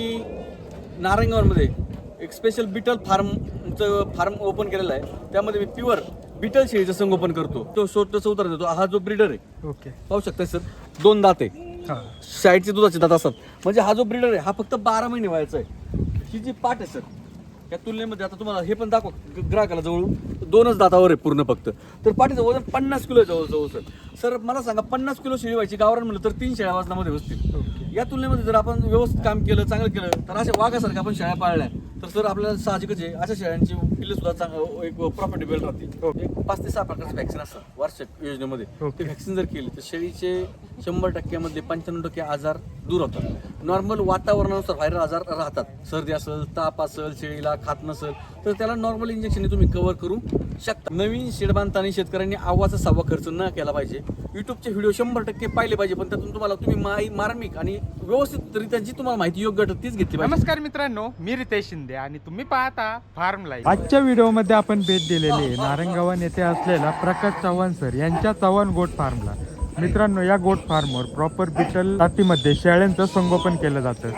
मी नारायणगावमध्ये एक special beetle फार्मचं फार्म ओपन केलेलं आहे. त्यामध्ये मी प्युअर बिटल शेळीचं संगोपन करतो. तो छोटंसं उतर देतो हा जो ब्रीडर आहे. ओके. पाहू शकता सर? दोन दात. आहे हा. शाळेचे दुधाचे दात असतात. म्हणजे हा जो ब्रीडर आहे हा फक्त बारा महिने वयाचा आहे. ही जी पाट आहे सर त्या तुलनेमध्ये आता तुम्हाला हे पण दाखव ग्राहकाला जवळून. दोनच दातावर आहे पूर्ण फक्त. तर पाठीचं वजन पन्नास किलो जवळ जवळ सर. सर मला सांगा पन्नास किलो शेळी व्हायची गावरान म्हणलं तर तीन शेळ्या वजनामध्ये बसतील या तुलनेमध्ये जर आपण व्यवस्थित काम केलं चांगलं केलं तर अशा वाघासारख्या आपण शेळ्या पाळल्या. तर सर आपल्याला साहजिकच आहे. अशा शेळ्यांची पिल्ले सुद्धा चांग एक प्रॉफिटेबल राहतील. ओके. एक पाच ते सहा प्रकारचे व्हॅक्सिन असतात वार्षिक योजनेमध्ये. ओके. ते व्हॅक्सिन जर केली तर शेळीचे शंभर टक्क्यामध्ये पंच्याण्णव टक्के आजार दूर होतात. नॉर्मल वातावरणानुसार व्हायरल आजार राहतात. सर्दी असेल ताप असेल शेळीला खात नसेल तर त्याला नॉर्मल इंजेक्शन तुम्ही कव्हर करू शकता. नवीन शेड बांधताना शेतकऱ्यांनी आवाचा सव्वा खर्च न केला पाहिजे. युट्यूबचे व्हिडिओ शंभर टक्के पाहिले पाहिजे पण त्यातून तुम्हाला तुम्ही माही मार्मिक आणि व्यवस्थितरित्या जी तुम्हाला माहिती योग्य वाटत तीच घेतली पाहिजे. नमस्कार मित्रांनो मी रितेश शिंदे आणि तुम्ही पाहता फार्म लाईफ आजच्या व्हिडिओमध्ये आपण भेट दिलेली आहे नारंगावन येथे असलेला प्रकाश चव्हाण सर यांच्या चव्हाण गोट फार्मला. मित्रांनो या गोट फार्मवर प्रॉपर बिटल जातीमध्ये शेळ्यांचं संगोपन केलं जातं.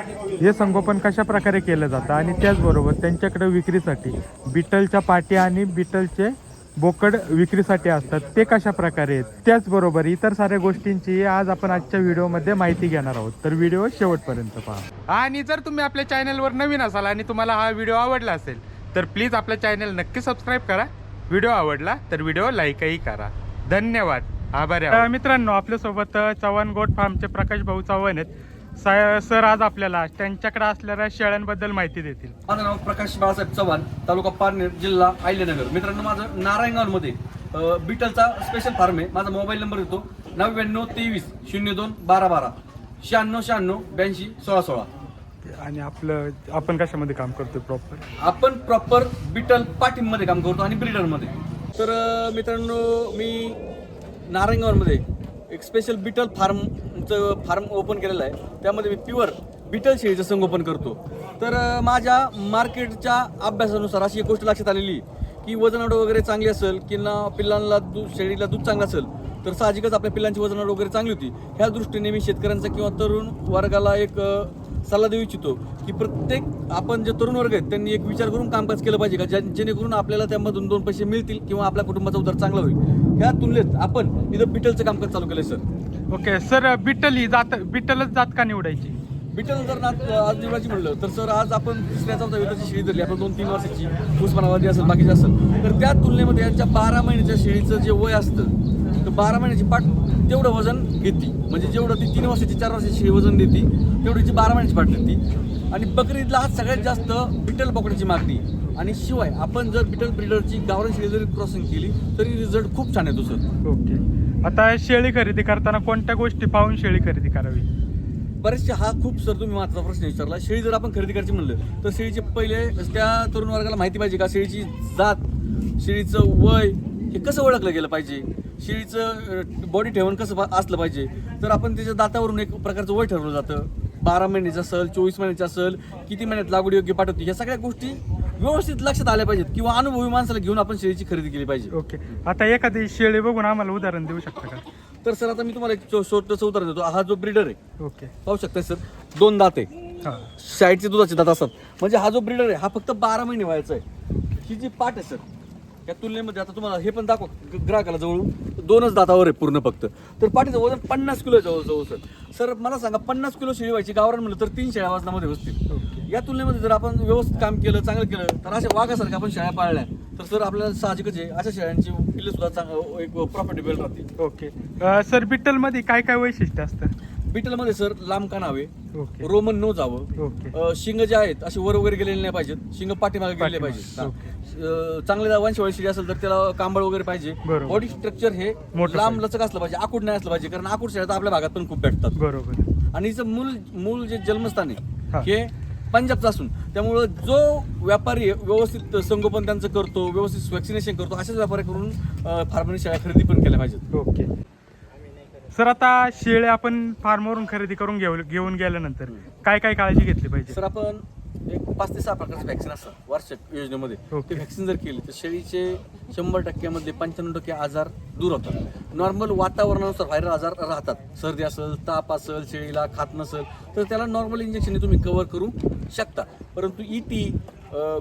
हे संगोपन कशा प्रकारे केलं जातं आणि त्याचबरोबर त्यांच्याकडे विक्रीसाठी बिटलच्या पाटी आणि बिटलचे बोकड विक्रीसाठी असतात. ते कशा प्रकारे आहेत? त्याचबरोबर इतर साऱ्या गोष्टींची आज आपण आजच्या व्हिडिओमध्ये माहिती घेणार आहोत. तर व्हिडिओ शेवटपर्यंत पहा. आणि जर तुम्ही आपल्या चॅनलवर नवीन असाल आणि तुम्हाला हा व्हिडिओ आवडला असेल तर प्लीज आपल्या चॅनल नक्की सबस्क्राईब करा. व्हिडिओ आवडला तर व्हिडिओ लाईकही करा. धन्यवाद. आभार मित्रांनो आपल्यासोबत चव्हाण गोट फार्मचे प्रकाश भाऊ चव्हाण आहेत. सा- सर आज आपल्याला त्यांच्याकडे असलेल्या शेळ्यांबद्दल माहिती देतील. माझं नाव प्रकाश बाळासाहेब चव्हाण तालुका पारनेर जिल्हा आयलेनगर मित्रांनो माझं नारायणगावमध्ये अं, बिटलचा स्पेशल फार्म आहे. माझा मोबाईल नंबर येतो नव्याण्णव तेवीस शून्य दोन बारा बारा शहाण्णव शहाण्णव ब्याऐंशी सोळा सोळा. आणि आपलं आपण कशामध्ये काम करतो प्रॉपर आपण प्रॉपर बिटल पाटीममध्ये काम करतो आणि ब्रिडरमध्ये तर अं, मित्रांनो मी नारायणगावमध्ये एक स्पेशल बिटल आमचं फार्म ओपन केलेलं आहे. त्यामध्ये मी प्युअर बिटल शेळीचं संगोपन करतो. तर माझ्या मार्केटच्या अभ्यासानुसार अशी एक गोष्ट लक्षात आलेली की वजनाडं वगैरे चांगली असेल किंवा पिल्लांना दूध शेळीला दूध चांगलं असेल तर साहजिकच आपल्या पिल्लांची वजनवाढ वगैरे चांगली होती. ह्या दृष्टीने मी शेतकऱ्यांचा किंवा तरुण वर्गाला एक सल्ला देऊ इच्छितो की प्रत्येक आपण जे तरुण वर्ग आहेत त्यांनी एक विचार करून कामकाज केलं पाहिजे का? ज्या- जेणेकरून आपल्याला त्यामधून दोन पैसे मिळतील किंवा आपल्या कुटुंबाचा उद्धार चांगला होईल. ह्या तुलनेत आपण इथं पिटलचं कामकाज चालू केलं सर. ओके सर बिटल ही जात बिटलच जात का निवडायची? बिटल जर ना आज निवडायची म्हणलं तर सर आज आपण तिसऱ्या चौथ्या वेताची शेळी धरली. आपण दोन तीन वर्षाची उस्मानाबादी असेल बाकीची असेल. तर त्या तुलनेमध्ये यांच्या बारा महिन्याच्या शेळीचं जे वय असतं तर बारा महिन्याची पाठ तेवढं वजन घेते. म्हणजे जेवढं ती तीन वर्षाची चार वर्षाची शेळी वजन देते तेवढीची बारा महिन्याची पाठ देते. आणि बकरीदला आज सगळ्यात जास्त बिटल बोकडाची मागणी. आणि शिवाय आपण जर बिटल ब्रिडरची गावरान शेळी जरी क्रॉसिंग केली तरी रिझल्ट खूप छान येतो सर. ओके. आता शेळी खरेदी करताना कोणत्या गोष्टी पाहून शेळी खरेदी करावी? बरेचसे हा खूप सर तुम्ही महत्त्वाचा प्रश्न विचारला. शेळी जर आपण खरेदी करायची म्हणलं तर शेळीचे पहिले त्या तरुण वर्गाला माहिती पाहिजे का शेळीची जात शेळीचं वय हे कसं ओळखलं गेलं पाहिजे? शेळीचं बॉडी ठेवण कसं असलं पाहिजे? तर आपण त्याच्या दातावरून एक प्रकारचं वय ठरवलं जातं. बारा महिन्याचं असेल चोवीस महिन्याचं असेल किती महिन्यात लागवड योग्य पाठवते या सगळ्या गोष्टी व्यवस्थित लक्षात आल्या पाहिजेत किंवा अनुभवी माणसाला घेऊन आपण शेळीची खरेदी केली पाहिजे. ओके. आता एखादी शेळी बघून आम्हाला उदाहरण देऊ शकता का? तर सर आता मी तुम्हाला एक छोटंसं उदाहरण देतो. हा जो ब्रिडर आहे ओके. पाहू शकता सर दोन दात. आहे हां. शाळेचे दुधाचे दात असतात. म्हणजे हा जो ब्रीडर आहे हा फक्त बारा महिने वयाचा आहे. ही जी पाट आहे सर या तुलनेमध्ये आता तुम्हाला हे पण दाखव ग- ग्राहकाला जवळून. दोनच दातावर आहे पूर्ण फक्त. तर पाठीचं वजन पन्नास किलो आहे जवळ जवळ सर. सर मला सांगा पन्नास किलो शेळी व्हायची गावरान म्हणलं तर तीन शेळ्या वजनामध्ये बसतील. ओके. या तुलनेमध्ये जर आपण व्यवस्थित काम केलं चांगलं केलं तर अशा वाघासारख्या आपण शेळ्या पाळल्या तर सर आपल्याला साहजिकच आहे. अशा शेळ्यांची पिल्ले सुद्धा एक प्रॉफिटेबल राहतील. ओके. सर बिटलमध्ये काय काय वैशिष्ट्य असतं? बिटलमध्ये सर लांब कानावे ओके. रोमन नो जावं. ओके. अ, शिंग जे आहेत असे वर वगैरे गेलेले नाही पाहिजेत. शिंग पाठीमागे गेलेले पाठीमागे, पाहिजेत. हा. अ, चांगले वंशवाळी शेळी असेल तर त्याला कांबळ वगैरे पाहिजे. बरोबर. बॉडी स्ट्रक्चर हे मोठं लांब पाहिजे. लचक असलं पाहिजे. आकुड नाही असलं पाहिजे कारण आकुड शेळ्या तर आपल्या भागात पण खूप भेटतात. बरोबर. आणि हिचं मूल मूळ जे जन्मस्थान हा. आहे हे पंजाबचं असून त्यामुळं जो व्यापारी व्यवस्थित संगोपन त्यांचं करतो व्यवस्थित वॅक्सिनेशन करतो अशाच व्यापाऱ्याकडून फार्मनी शेळ्या खरेदी पण केल्या पाहिजेत. ओके. सर आता शेळ्या आपण फार्मवरून खरेदी करून घेऊ घेऊन गेल्यानंतर काय काय काळजी घेतली पाहिजे? सर आपण एक पाच ते सहा प्रकारचे व्हॅक्सिन असतात वार्षिक योजनेमध्ये. ते व्हॅक्सिन जर केली तर शेळीचे शंभर टक्क्यामध्ये पंच्याण्णव टक्के आजार दूर होतात. नॉर्मल वातावरणानुसार व्हायरल आजार राहतात. सर्दी असेल ताप असेल शेळीला खात नसेल तर त्याला नॉर्मल इंजेक्शन तुम्ही कव्हर करू शकता. परंतु E T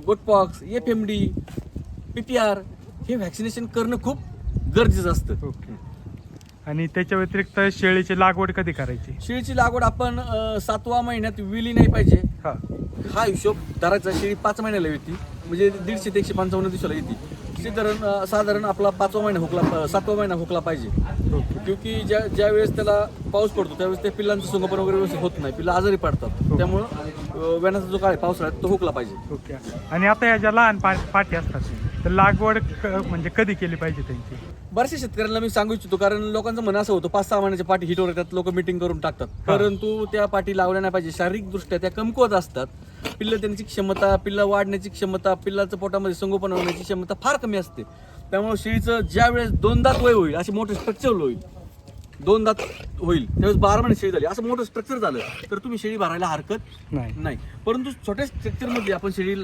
goat pox F M D P T R हे व्हॅक्सिनेशन करणं खूप गरजेचं असतं. ओके. आणि त्याच्या व्यतिरिक्त शेळीची लागवड कधी करायची? शेळीची लागवड आपण अं, सातवा महिन्यात विली नाही पाहिजे. हा. हा हिशोब धरायचा. शेळी पाच महिन्याला येते. म्हणजे दीडशे ते एकशे पंचावन्न दिवसाला येते. साधारण साधारण आपला पाचवा महिना हुकला सातवा महिना हुकला पाहिजे. क्योंकि ज्या ज्या वेळेस त्याला पाऊस पडतो त्यावेळेस त्या पिल्लांचं संगोपन वगैरे व्यवस्थित होत नाही. पिल्लं आजारी पडतात. त्यामुळं वेण्याचा जो काळ आहे पावसाळ्यात तो हुकला पाहिजे. ओके. आणि आता या ज्या लहान पा पाठी असतात तर लागवड म्हणजे कधी केली पाहिजे त्यांची? बऱ्याचशा शेतकऱ्यांना मी सांगू इच्छितो कारण लोकांचं म्हणणं असं होतं पाच सहा महिन्याच्या पाठी हिटवर येतात लोक मिटिंग करून टाकतात. परंतु त्या पाठी लावल्या नाही पाहिजे. शारीरिक दृष्ट्या त्या कमकुवत असतात. पिल्लं त्यांची क्षमता पिल्लं वाढण्याची क्षमता पिल्लाचं पोटामध्ये संगोपन होण्याची क्षमता फार कमी असते. त्यामुळे शेळीचं ज्या वेळेस दोन दात वय होईल असे मोठे स्ट्रक्चर होईल. दोन दात होईल त्यावेळेस बारा महिने शेळी झाली. असं मोठं स्ट्रक्चर झालं तर तुम्ही शेळी भरायला हरकत नाही. नाही. परंतु छोट्या स्ट्रक्चरमध्ये आपण शेळी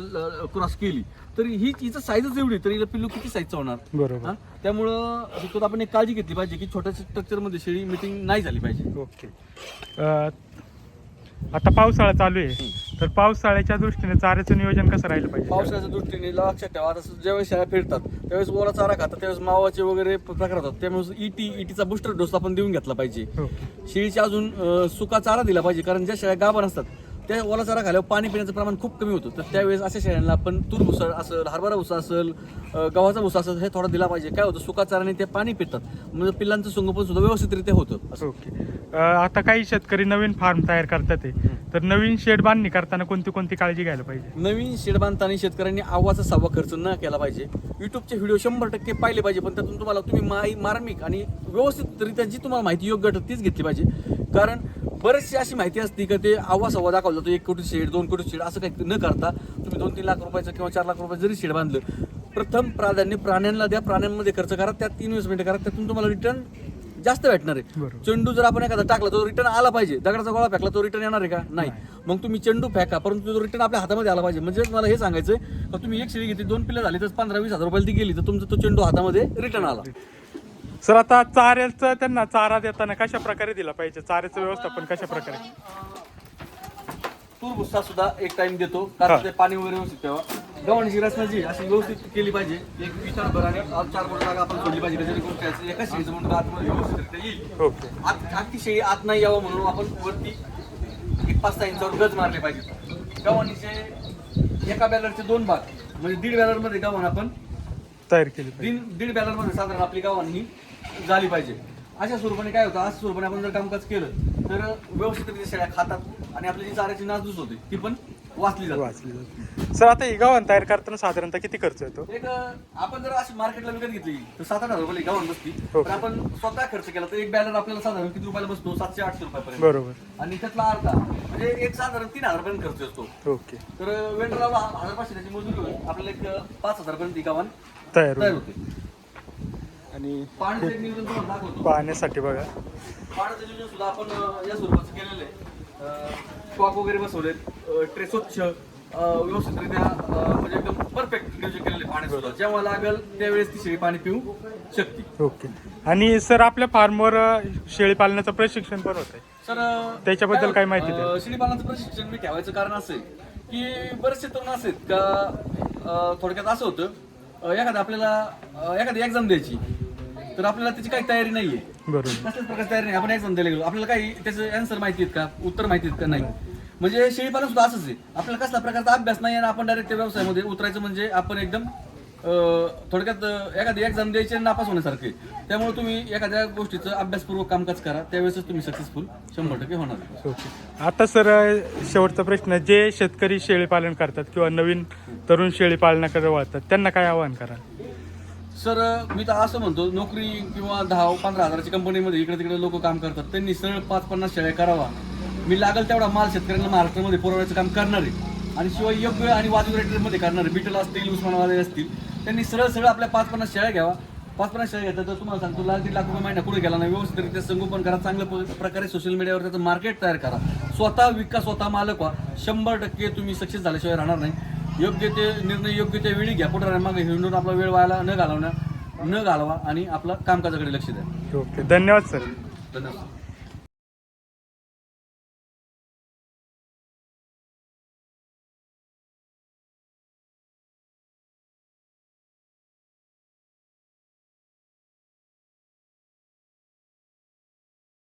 क्रॉस केली तर ही हिचं साईजच एवढी तर हिला पिल्लू किती साईजचा होणार? बरोबर. हा? त्यामुळं आपण एक काळजी घेतली पाहिजे की छोट्या स्ट्रक्चरमध्ये शेळी मिटिंग नाही झाली पाहिजे. ओके. आता पावसाळा चालू आहे. तर पावसाळ्याच्या दृष्टीने चाऱ्याचं नियोजन कसं राहिलं पाहिजे? पावसाच्या दृष्टीने लक्षात ठेवा. आता ज्यावेळेस शेळ्या फिरतात त्यावेळेस ओला चारा खातात त्यावेळेस मावाचे वगैरे प्रकार होतात त्यामुळे इटी इटीचा बुस्टर डोस आपण देऊन घेतला पाहिजे. ओके शेळीची अजून अं, सुका चारा दिला पाहिजे कारण ज्या शेळ्या गाभण असतात त्या ओला चारा खाल्यावर पाणी पिण्याचं प्रमाण खूप कमी होतं. तर त्यावेळेस अशा शेळ्यांना आपण तूर भुसा असेल हरभरा भुसा असेल गव्हाचा भुसा असेल हे थोडा दिला पाहिजे. काय होतं सुका चाराने ते पाणी पितात. म्हणजे पिल्लांचं संगोपन सुद्धा व्यवस्थितरित्या होतं. असं ओके आता काही शेतकरी नवीन फार्म तयार करतात आहे तर नवीन शेड बांधणी करताना कोणती कोणती काळजी घ्यायला पाहिजे? नवीन शेड बांधताना शेतकऱ्यांनी आवाचा सव्वा खर्च न केला पाहिजे. युट्यूबचे व्हिडिओ शंभर टक्के पाहिले पाहिजे पण त्यातून तुम्हाला तुम्ही माई मार्मिक आणि व्यवस्थितरित्या जी तुम्हाला माहिती योग्य तीच घेतली पाहिजे. कारण बरेचशी अशी माहिती असते का ते आवा सव्वा दाखवलं जातो. एक कोटी शेड दोन कोटी शेड असं काही न करता तुम्ही दोन तीन लाख रुपयाचं किंवा चार लाख रुपयाचं जरी शेड बांधलं प्रथम प्राधान्य प्राण्यांना द्या प्राण्यांमध्ये खर्च करा त्यात इन्व्हेस्टमेंट करा त्यातून तुम्हाला रिटर्न जास्त भेटणार आहे. चेंडू जर आपण एखादा टाकला तो रिटर्न आला पाहिजे. दगडाचा गोळा फेकला तो रिटर्न येणार आहे का? नाही. मग तुम्ही चेंडू फेका परंतु तो रिटर्न आपल्या हातामध्ये आला पाहिजे. म्हणजे मला हे सांगायचं का तुम्ही एक शेळी घेतली दोन पिल्लं झाली तर पंधरा वीस हजार रुपयाला ती गेली तर तुमचा तो चेंडू हातामध्ये रिटर्न आला. सर आता चाऱ्याचं त्यांना चारा देताना कशा प्रकारे दिला पाहिजे? चाऱ्याचं व्यवस्थापन कशा प्रकारे? तूर भुस्सा सुद्धा एक टाइम देतो. कारण ते पाणी वगैरे व्यवस्थित ठेवा. गव्हाणीची रचना जी अशी व्यवस्थित केली पाहिजे. एक विचार भर आणि आज चार बोट जागा आपण सोडली पाहिजे. त्याच्याने गोष्ट आहे, एका शेळीचं म्हणून आतमध्ये व्यवस्थित येईल. आत शेळी आत नाही यावं म्हणून आपण वरती एक पाच सहा इंचावर गज मारले पाहिजे. गव्हाणीचे एका बॅलरचे दोन भाग. म्हणजे दीड बॅलरमध्ये गव्हाण आपण तयार केली दीड दीड बॅलरमध्ये साधारण आपली गव्हाण ही झाली पाहिजे. अशा स्वरूपाने काय होतं अशा स्वरूपाने आपण जर कामकाज केलं तर व्यवस्थित शेळ्या खातात आणि आपली जी चाऱ्याची नासधूस होते ती पण वाचली जाते. सर आता ही गव्हाण तयार करताना साधारणतः किती खर्च येतो? एक आपण जर अशी मार्केटला विकत घेतली तर सात आठ हजार रुपये गव्हाण बसती. हो. पण आपण स्वतः खर्च केला तर एक बॅलर आपल्याला साधारण किती रुपयाला बसतो? सातशे आठशे रुपयापर्यंत. बरोबर. आणि त्यातला अर्धा म्हणजे एक साधारण तीन हजार पर्यंत खर्च असतो ओके. तर वेंडरला हजार पाचशे त्याची मजुरी होईल. आपल्याला एक पाच हजार पर्यंत तयार तयार होते. आणि पाहण्यासाठी बघा. पाण्याचं नियोजन सुद्धा आपण अं, या स्वरूपाचं केलेलं आहे. स्टॉक वगैरे बसवले ट्रे स्वच्छ अं, व्यवस्थितरित्या अं, म्हणजे एकदम परफेक्ट नियोजन केलेलं पाणी सुद्धा. जेव्हा लागेल त्यावेळेस ती शेळी पाणी पिऊ शकते. ओके. आणि सर आपल्या फार्मवर अं, शेळी पालनाचं प्रशिक्षण पण होत आहे सर अं, त्याच्याबद्दल काय माहिती अं, द्या? शेळीपालनाचं प्रशिक्षण मी ठेवायचं कारण असं आहे की बरेचसे तरुण असे आहेत का अं, थोडक्यात असं होतं अं, एखादं आपल्याला अं, एखादी एक्झाम द्यायची. तर आपल्याला त्याची काही तयारी नाहीये. बरोबर. कसल्याच प्रकारची तयारी नाही. आपण एक्झाम द्यायला गेलो. आपल्याला काही त्याचं आन्सर माहिती आहेत का? उत्तर माहिती आहेत का? नाही. म्हणजे शेळीपालन सुद्धा असंच आहे. आपल्याला कसला प्रकारचा अभ्यास नाही आणि आपण डायरेक्ट त्या व्यवसायामध्ये उतरायचं म्हणजे आपण एकदम अं, थोडक्यात अं, एखादी एक्झाम द्यायची आणि नापास होण्यासारखे त्यामुळे तुम्ही एखाद्या गोष्टीचं अभ्यासपूर्वक कामकाज करा. त्यावेळेसच तुम्ही सक्सेसफुल शंभर टक्के होणार आहे. ओके. आता सर शेवटचा प्रश्न जे शेतकरी शेळी पालन करतात किंवा नवीन तरुण शेळी पालनाकडे वळतात त्यांना काय आवाहन कराल? सर मी तर असं म्हणतो नोकरी किंवा दहा पंधरा हजाराची कंपनीमध्ये इकडे तिकडे लोक काम करतात. त्यांनी सरळ पाच पन्नास शेळ्या करावा. मी लागेल तेवढा माल शेतकऱ्यांना महाराष्ट्रामध्ये पुरवण्याचं काम करणार आहे. आणि शिवाय योग्य आणि वाजवी रेटमध्ये करणार आहे. बिटल असतील उस्मानाबाद असतील त्यांनी सरळ सरळ आपल्या पाच पन्नास शेळ्या घ्यावा. पाच पन्नास शेळ्या घेतलं तर तुम्हाला सांगतो लाख दीड लाख रुपये महिना पुढे गेला नाही. व्यवस्थितरित्या संगोपन करा चांगल्या प- प्रकारे सोशल मीडियावर त्याचं मार्केट तयार करा. स्वतः विका स्वतः मालक व्हा. शंभर टक्के तुम्ही सक्सेस झाल्याशिवाय राहणार नाही. योग्य ते निर्णय योग्य त्या वेळी घ्या. पुढे मागे हिंडून आपला वेळ व्हायला न घालवण्या न घालवा आणि आपलं कामकाजाकडे लक्ष द्या. ओके धन्यवाद सर. धन्यवाद.